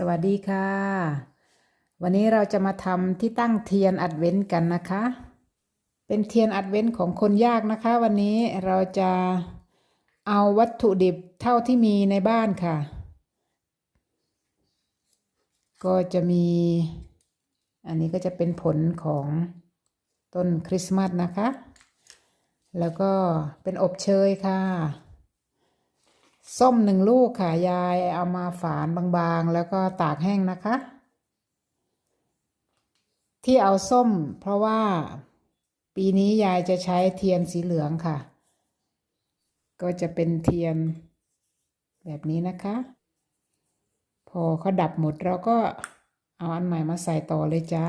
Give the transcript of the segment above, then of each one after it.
สวัสดีค่ะ วันนี้เราจะมาทำที่ตั้งเทียนอัดเว้นกันนะคะ เป็นเทียนอัดเว้นของคนยากนะคะ วันนี้เราจะเอาวัตถุดิบเท่าที่มีในบ้านค่ะ ก็จะมี อันนี้ก็จะเป็นผลของต้นคริสต์มาสนะคะ แล้วก็เป็นอบเชยค่ะ ส้มหนึ่งลูกค่ะยายเอามาฝานบางๆ แล้วก็ตากแห้งนะคะ ที่เอาส้ม เพราะว่าปีนี้ยายจะใช้เทียนสีเหลืองค่ะ ก็จะเป็นเทียนแบบนี้นะคะ พอเขาดับหมดเราก็เอาอันใหม่มาใส่ต่อเลยจ้า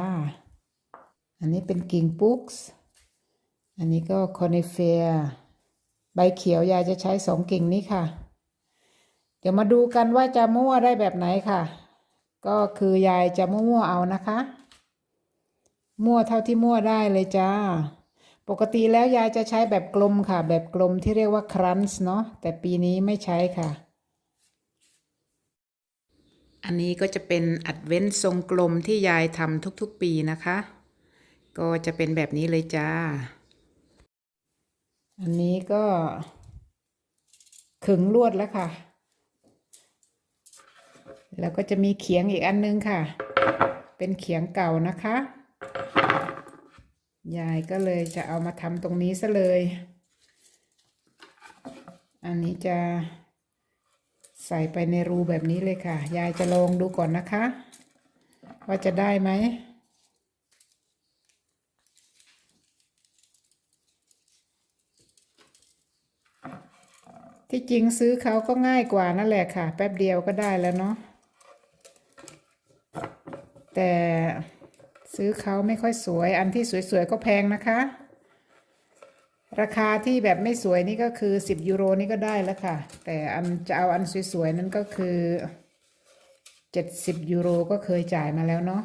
อันนี้เป็นกิ่งปุ๊กส์อันนี้ก็คอนิเฟียใบเขียวยายจะใช้สองกิ่งนี้ค่ะ ดี๋ยวมาดูกันว่าจะมั่วได้แบบไหนค่ะ ก็คือยายจะมั่วๆเอานะคะ มั่วเท่าที่มั่วได้เลยจ้า ปกติแล้วยายจะใช้แบบกลมค่ะ แบบกลมที่เรียกว่าครันส์เนาะแต่ปีนี้ไม่ใช้ค่ะ อันนี้ก็จะเป็นอัดเว้นทรงกลมที่ยายทำทุกๆปีนะคะ ก็จะเป็นแบบนี้เลยจ้า อันนี้ก็ขึงลวดแล้วค่ะ แล้วก็จะมีเขียงอีกอันนึงค่ะ เป็นเขียงเก่านะคะ ยายก็เลยจะเอามาทำตรงนี้ซะเลย อันนี้จะใส่ไปในรูแบบนี้เลยค่ะ ยายจะลองดูก่อนนะคะ ว่าจะได้ไหมที่จริงซื้อเขาก็ง่ายกว่านั่นแหละค่ะ แป๊บเดียวก็ได้แล้วเนาะ แต่ซื้อเขาไม่ค่อยสวย อันที่สวยๆก็แพงนะคะ ราคาที่แบบไม่สวยนี่ก็คือ 10 ยูโรนี่ก็ได้แล้วค่ะ แต่อันจะเอาอันสวยๆนั้นก็คือ 70 ยูโรก็เคยจ่ายมาแล้วเนาะ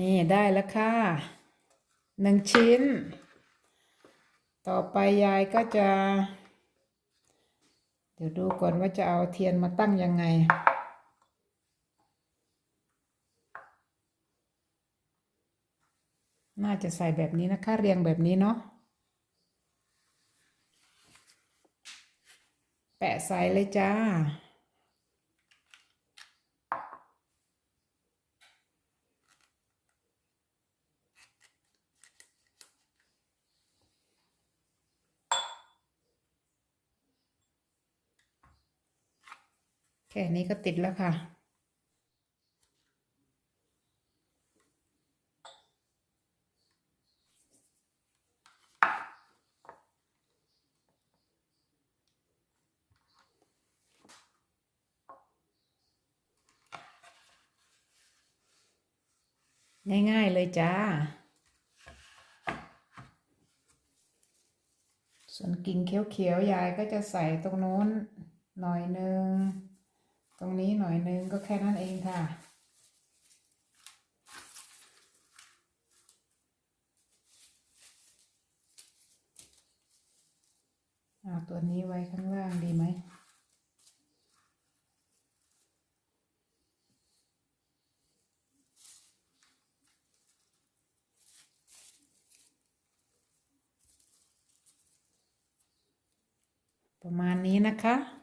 นี่ได้แล้วค่ะหนึ่งชิ้น ต่อไปยายก็จะ ดี๋ยวดูก่อนว่าจะเอาเทียนมาตั้งยังไง น่าจะใส่แบบนี้นะคะ เรียงแบบนี้เนาะ แปะใส่เลยจ้า แค่นี้ก็ติดแล้วค่ะ ง่าย ๆ เลยจ้า ส่วนกิ่งเขียวๆยายก็จะใส่ตรงโน้นหน่อยหนึ่ง ตรงนี้หน่อยนึงก็แค่นั้นเองค่ะ เอาตัวนี้ไว้ข้างล่างดีไหมประมาณนี้นะคะ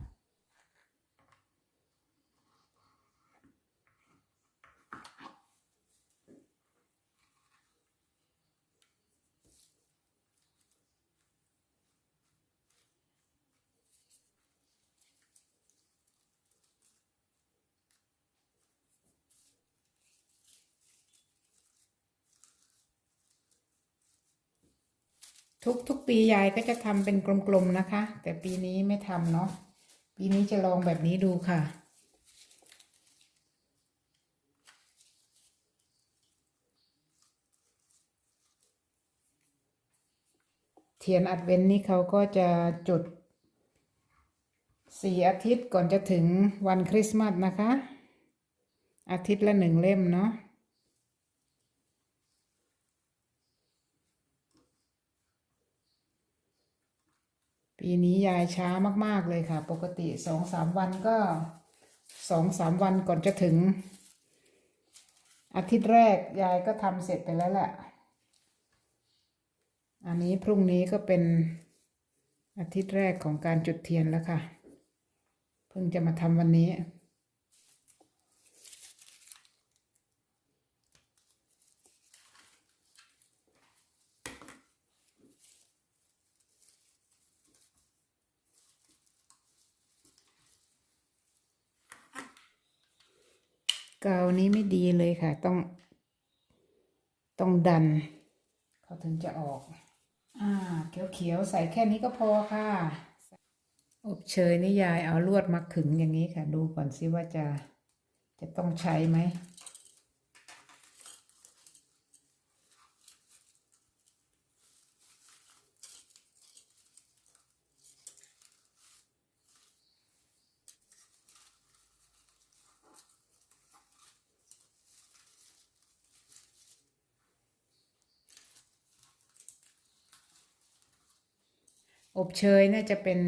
ทุกทุกปียายก็จะทำเป็นกลมๆนะคะ แต่ปีนี้ไม่ทำเนาะปีนี้จะลองแบบนี้ดูค่ะ เทียนอัดเวนต์นี่เขาก็จะจุดสี่อาทิตย์ก่อนจะถึงวันคริสต์มาสนะคะ อาทิตย์ละหนึ่งเล่มเนาะ ปีนี้ยายช้ามาก ๆ เลยค่ะ ปกติสองสามวันก็สองสามวันก่อนจะถึง อาทิตย์แรกยายก็ทำเสร็จไปแล้วแหละ อันนี้พรุ่งนี้ก็เป็นอาทิตย์แรกของการจุดเทียนแล้วค่ะ เพิ่งจะมาทำวันนี้ กาวนี้ไม่ดีเลยค่ะ ต้อง ต้องดัน เขาถึงจะออก อ่า เขียวๆ ใส่แค่นี้ก็พอค่ะ อบเชยนี่ยายเอาลวดมาขึงอย่างนี้ค่ะ ดูก่อนสิว่าจะจะต้องใช้ไหม อบเชยน่าจะเป็น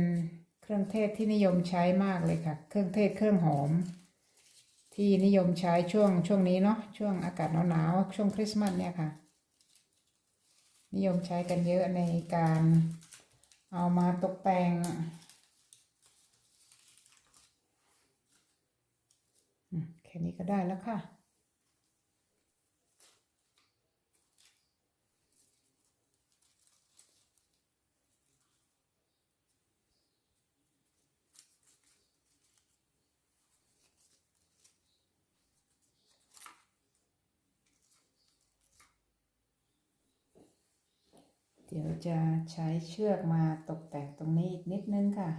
เครื่องเทศที่นิยมใช้มากเลยค่ะ เครื่องเทศเครื่องหอม ที่นิยมใช้ช่วงช่วงนี้เนาะช่วงอากาศหนาวๆช่วงคริสต์มาสเนี่ยค่ะ นิยมใช้กันเยอะในการเอามาตกแต่งแค่นี้ก็ได้แล้วค่ะ เดี๋ยวจะใช้เชือกมาตกแต่งตรงนี้อีกนิดนึงค่ะ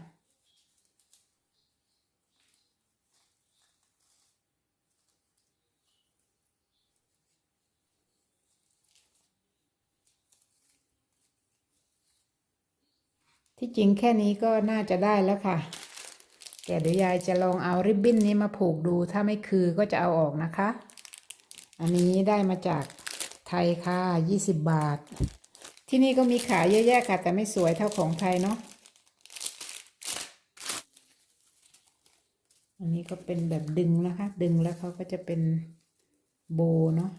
ที่จริงแค่นี้ก็น่าจะได้แล้วค่ะ แต่เดี๋ยวยายจะลองเอาริบบิ้นนี้มาผูกดู ถ้าไม่คือก็จะเอาออกนะคะ อันนี้ได้มาจากไทยค่ะ 20 บาท ที่นี่ก็มีขายเยอะแยะค่ะ แต่ไม่สวยเท่าของไทยเนาะอันนี้ก็เป็นแบบดึงนะคะ ดึงแล้วเขาก็จะเป็นโบเนาะ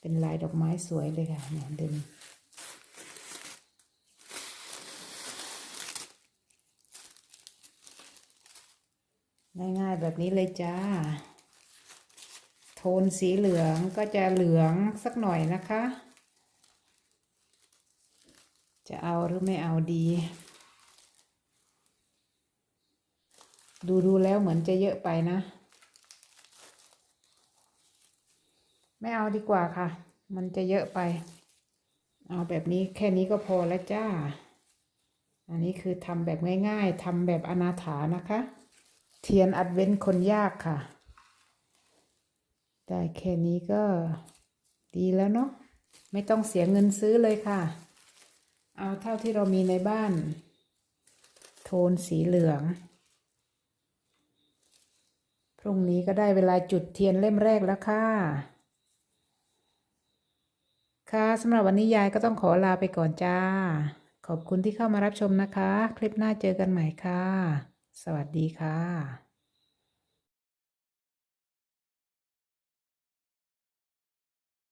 เป็นลายดอกไม้สวยเลยค่ะเนี่ยดึงง่ายๆแบบนี้เลยจ้า โทนสีเหลืองก็จะเหลืองสักหน่อยนะคะ จะเอาหรือไม่เอาดี ดูดูแล้วเหมือนจะเยอะไปนะ ไม่เอาดีกว่าค่ะ มันจะเยอะไป เอาแบบนี้แค่นี้ก็พอแล้วจ้า อันนี้คือทำแบบง่ายๆทำแบบอนาถานะคะ เทียนอัดเว้นคนยากค่ะ ได้แค่นี้ก็ดีแล้วเนาะไม่ต้องเสียเงินซื้อเลยค่ะ เอาเท่าที่เรามีในบ้าน โทนสีเหลือง พรุ่งนี้ก็ได้เวลาจุดเทียนเล่มแรกแล้วค่ะ ค่ะสำหรับวันนี้ยายก็ต้องขอลาไปก่อนจ้า ขอบคุณที่เข้ามารับชมนะคะ คลิปหน้าเจอกันใหม่ค่ะ สวัสดีค่ะ